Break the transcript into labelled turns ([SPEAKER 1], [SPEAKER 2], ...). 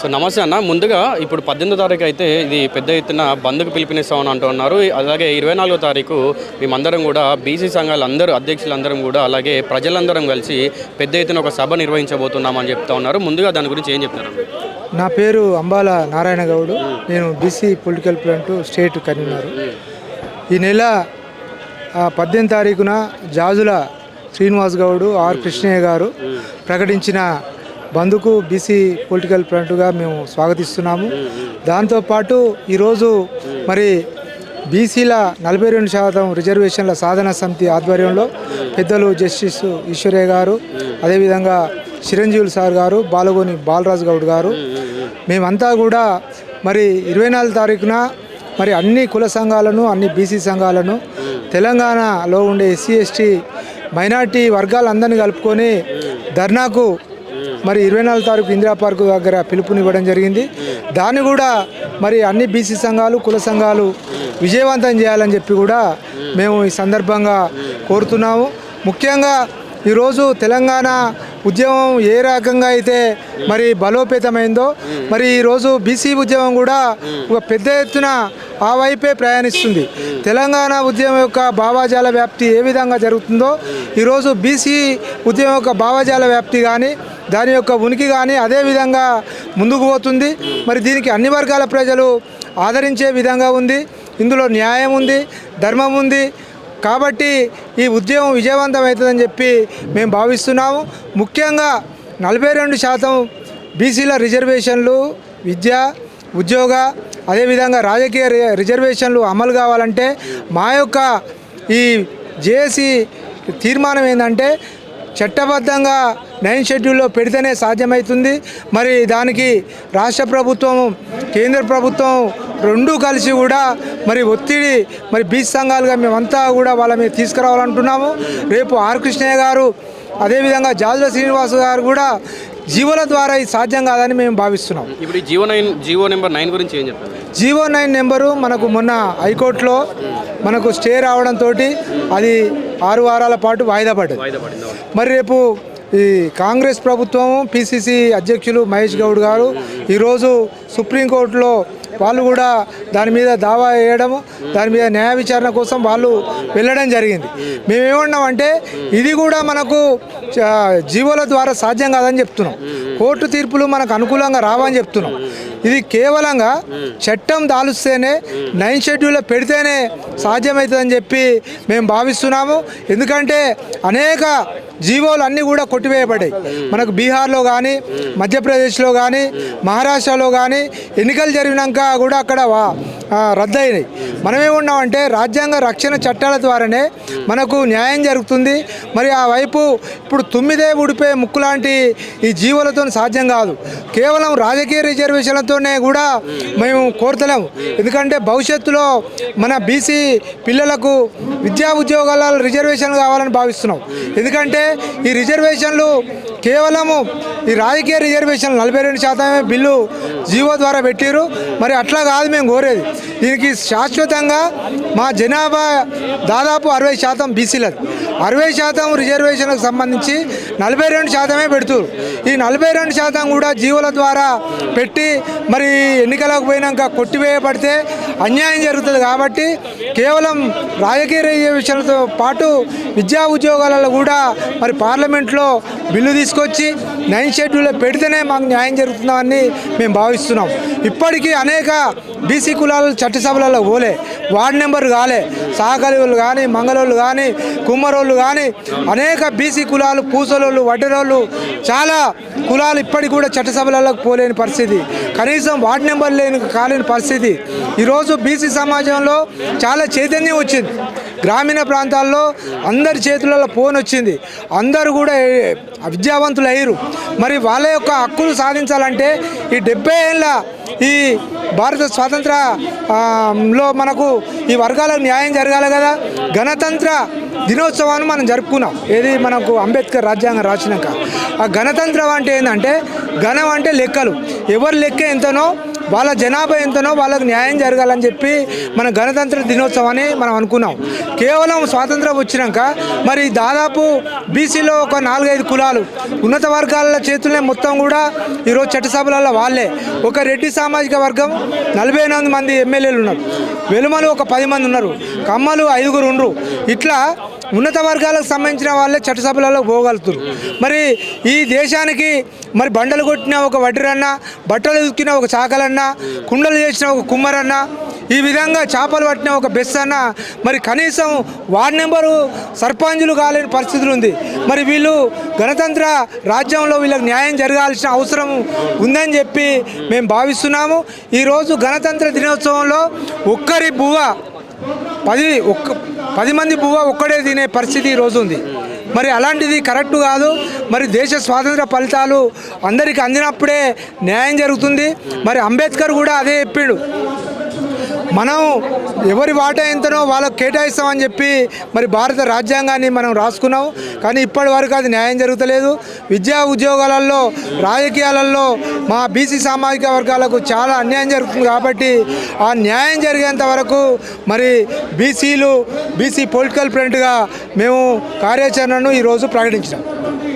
[SPEAKER 1] So నమస్తే అన్న. ముందుగా ఇప్పుడు పద్దెనిమిదో తారీఖు అయితే ఇది పెద్ద ఎత్తున బంద్కు పిలుపునిస్తామని అంటున్నారు అలాగే ఇరవై నాలుగో తారీఖు మేమందరం కూడా బీసీ సంఘాలు అందరూ అధ్యక్షులందరం కూడా అలాగే ప్రజలందరం కలిసి పెద్ద ఎత్తున ఒక సభ నిర్వహించబోతున్నామని చెప్తా ఉన్నారు. ముందుగా దాని గురించి ఏం చెప్తారు?
[SPEAKER 2] నా పేరు అంబాల నారాయణ గౌడ్. నేను BC political front state convener. ఈ నెల పద్దెనిమిది తారీఖున జాజుల శ్రీనివాస్ గౌడ్ ఆర్ కృష్ణయ్య గారు ప్రకటించిన బంధుకు బీసీ పొలిటికల్ ఫ్రంట్గా మేము స్వాగతిస్తున్నాము. దాంతోపాటు ఈరోజు మరి బీసీల నలభై రెండు శాతం రిజర్వేషన్ల సాధన సమితి ఆధ్వర్యంలో పెద్దలు జస్టిస్ ఈశ్వరయ్య గారు అదేవిధంగా చిరంజీవులు సార్ గారు బాలగోని బాలరాజు గౌడ్ గారు. మేమంతా కూడా మరి ఇరవై నాలుగు తారీఖున మరి అన్ని కుల సంఘాలను అన్ని బీసీ సంఘాలను తెలంగాణలో ఉండే ఎస్సీ ఎస్టీ మైనార్టీ వర్గాలందరినీ కలుపుకొని ధర్నాకు మరి ఇరవై నాలుగు తారీఖు ఇందిరా పార్కు దగ్గర పిలుపునివ్వడం జరిగింది. దాన్ని కూడా మరి అన్ని బీసీ సంఘాలు కుల సంఘాలు విజయవంతం చేయాలని చెప్పి కూడా మేము ఈ సందర్భంగా కోరుతున్నాము. ముఖ్యంగా ఈరోజు తెలంగాణ ఉద్యమం ఏ రకంగా అయితే మరి బలోపేతమైందో మరి ఈరోజు బీసీ ఉద్యమం కూడా ఒక పెద్ద ఎత్తున ఆ వైపే ప్రయాణిస్తుంది. తెలంగాణ ఉద్యమం యొక్క భావాజాల వ్యాప్తి ఏ విధంగా జరుగుతుందో ఈరోజు బీసీ ఉద్యమం యొక్క భావాజాల వ్యాప్తి కానీ దాని యొక్క ఉనికి కానీ అదే విధంగా ముందుకు పోతుంది. మరి దీనికి అన్ని వర్గాల ప్రజలు ఆదరించే విధంగా ఉంది. ఇందులో న్యాయం ఉంది ధర్మం ఉంది. కాబట్టి ఈ ఉద్యమం విజయవంతం అవుతుందని చెప్పి మేము భావిస్తున్నాము. ముఖ్యంగా నలభై రెండు శాతం బీసీల రిజర్వేషన్లు విద్య ఉద్యోగ అదేవిధంగా రాజకీయ రిజర్వేషన్లు అమలు కావాలంటే మా యొక్క ఈ జేఏసీ తీర్మానం ఏంటంటే చట్టబద్ధంగా నైన్ షెడ్యూల్లో పెడితేనే సాధ్యమవుతుంది మరి దానికి రాష్ట్ర ప్రభుత్వం కేంద్ర ప్రభుత్వం రెండూ కలిసి కూడా మరి ఒత్తిడి మరి బీచ్ సంఘాలుగా మేమంతా కూడా వాళ్ళ మీద తీసుకురావాలంటున్నాము. రేపు ఆర్ కృష్ణయ్య గారు అదేవిధంగా జాజుల శ్రీనివాస్ గారు కూడా జీవోల ద్వారా ఇది సాధ్యం కాదని మేము భావిస్తున్నాం.
[SPEAKER 1] ఇప్పుడు GO nine GO number nine గురించి ఏం చెప్పారు
[SPEAKER 2] జీవో నైన్ నెంబరు మనకు మొన్న హైకోర్టులో మనకు స్టే రావడంతో అది ఆరు వారాల పాటు వాయిదా పడ్డది. మరి రేపు ఈ కాంగ్రెస్ ప్రభుత్వం పిసిసి అధ్యక్షులు మహేష్ గౌడ్ గారు ఈరోజు సుప్రీంకోర్టులో వాళ్ళు కూడా దాని మీద దావా వేయడము దాని మీద న్యాయ విచారణ కోసం వాళ్ళు వెళ్ళడం జరిగింది. మేమేమన్నామంటే ఇది కూడా మనకు జీవోల ద్వారా సాధ్యం కాదని చెప్తున్నాం. కోర్టు తీర్పులు మనకు అనుకూలంగా రావని చెప్తున్నాం. ఇది కేవలంగా చట్టం దాలుస్తేనే నైన్ షెడ్యూల్లో పెడితేనే సాధ్యమవుతుందని చెప్పి మేము భావిస్తున్నాము. ఎందుకంటే అనేక జీవోలు అన్నీ కూడా కొట్టివేయబడ్డాయి. మనకు బీహార్లో కానీ మధ్యప్రదేశ్లో కానీ మహారాష్ట్రలో కానీ ఎన్నికలు జరిగినాక కూడా అక్కడ రద్దయినాయి. మనమేమున్నామంటే రాజ్యాంగ రక్షణ చట్టాల ద్వారానే మనకు న్యాయం జరుగుతుంది. మరి ఆ వైపు ఇప్పుడు తుమ్మిదే ఉడిపే ముక్కు లాంటి ఈ జీవులతో సాధ్యం కాదు. కేవలం రాజకీయ రిజర్వేషన్లతోనే కూడా మేము కోరతలేము. ఎందుకంటే భవిష్యత్తులో మన బీసీ పిల్లలకు విద్యా ఉద్యోగాల రిజర్వేషన్ కావాలని భావిస్తున్నాం. ఎందుకంటే ఈ రిజర్వేషన్లు కేవలము ఈ రాజకీయ రిజర్వేషన్ నలభై రెండు శాతమే బిల్లు జీవో ద్వారా పెట్టారు మరి అట్లా కాదు మేము కోరేది. దీనికి శాశ్వతంగా మా జనాభా దాదాపు అరవై శాతం బీసీలది. అరవై శాతం రిజర్వేషన్లకు సంబంధించి నలభై రెండు శాతమే పెడుతురు ఈ నలభై రెండు శాతం కూడా జీవోల ద్వారా పెట్టి మరి ఎన్నికలకు పోయినాక కొట్టివేయబడితే అన్యాయం జరుగుతుంది కాబట్టి కేవలం రాజకీయ రిజర్వేషన్లతో పాటు విద్యా ఉద్యోగాలలో కూడా మరి పార్లమెంట్లో బిల్లు తీసుకొచ్చి నైన్ షెడ్యూల్లో పెడితేనే మాకు న్యాయం జరుగుతుందని మేము భావిస్తున్నాం. ఇప్పటికీ అనేక బీసీ కులాలు చట్టసభలలో పోలే. వార్డు నెంబర్ కాలే. సాకలివులు కానీ మంగళోళ్ళు కానీ కుమ్మరోళ్ళు కానీ అనేక బీసీ కులాలు పూసలోళ్ళు వడ్డరోళ్ళు చాలా కులాలు ఇప్పటికి కూడా చట్టసభలలో పోలేని పరిస్థితి. కనీసం వార్డు నెంబర్ లేని కాలేని పరిస్థితి. ఈరోజు బీసీ సమాజంలో చాలా చైతన్యం వచ్చింది. గ్రామీణ ప్రాంతాల్లో అందరి చేతులలో ఫోన్ వచ్చింది. అందరూ కూడా విద్యావంతులు అయ్యారు మరి వాళ్ళ యొక్క హక్కులు సాధించాలంటే ఈ డెబ్బై ఏళ్ళ ఈ భారత స్వాతంత్ర లో మనకు ఈ వర్గాలకు న్యాయం జరగాలి కదా. గణతంత్ర దినోత్సవాన్ని మనం జరుపుకున్నాం. ఏది మనకు అంబేద్కర్ రాజ్యాంగం రాసినాక. ఆ గణతంత్రం అంటే ఏంటంటే ఘనం అంటే లెక్కలు. ఎవరి లెక్క ఎంతనో వాళ్ళ జనాభా ఎంతనో వాళ్ళకు న్యాయం జరగాలని చెప్పి మన గణతంత్ర దినోత్సవాన్ని మనం అనుకున్నాం. కేవలం స్వాతంత్రం వచ్చినాక మరి దాదాపు బీసీలో ఒక నాలుగైదు కులాలు ఉన్నత వర్గాల చేతులనే మొత్తం కూడా ఈరోజు చట్టసభలలో వాళ్ళే. ఒక రెడ్డి సామాజిక వర్గం నలభై ఎనిమిది మంది ఎమ్మెల్యేలు ఉన్నారు. వెలుమలు ఒక పది మంది ఉన్నారు. కమ్మలు ఐదుగురు ఉండరు. ఇట్లా ఉన్నత వర్గాలకు సంబంధించిన వాళ్ళే చట్టసభలలో పోగలుగుతారు. మరి ఈ దేశానికి మరి బండలు కొట్టిన ఒక వడ్డీరన్న బట్టలు ఉతికిన ఒక చాకలన్న కుండలు చేసిన ఒక కుమ్మరన్న ఈ విధంగా చేపలు పట్టిన ఒక బెస్ అన్న మరి కనీసం వార్డ్ నెంబరు సర్పంచులు కాలేని పరిస్థితులు ఉంది. మరి వీళ్ళు గణతంత్ర రాజ్యంలో వీళ్ళకి న్యాయం జరగాల్సిన అవసరం ఉందని చెప్పి మేము భావిస్తున్నాము. ఈరోజు గణతంత్ర దినోత్సవంలో ఒక్కరి బువ్వ పది ఒక్క పది మంది పువ్వ ఒక్కడే తినే పరిస్థితి ఈరోజు ఉంది. మరి అలాంటిది కరెక్ట్ కాదు. మరి దేశ స్వాతంత్ర ఫలితాలు అందరికీ అందినప్పుడే న్యాయం జరుగుతుంది. మరి అంబేద్కర్ కూడా అదే చెప్పిండు. మనం ఎవరి వాటా ఎంతనో వాళ్ళకు కేటాయిస్తామని చెప్పి మరి భారత రాజ్యాంగాన్ని మనం రాసుకున్నాం కానీ ఇప్పటి వరకు అది న్యాయం జరుగుతలేదు. విద్యా ఉద్యోగాలలో రాజకీయాలలో మా బీసీ సామాజిక వర్గాలకు చాలా అన్యాయం జరుగుతుంది కాబట్టి ఆ న్యాయం జరిగేంత వరకు మరి బీసీలు బీసీ పొలిటికల్ ఫ్రంట్గా మేము కార్యాచరణను ఈరోజు ప్రకటించినాం.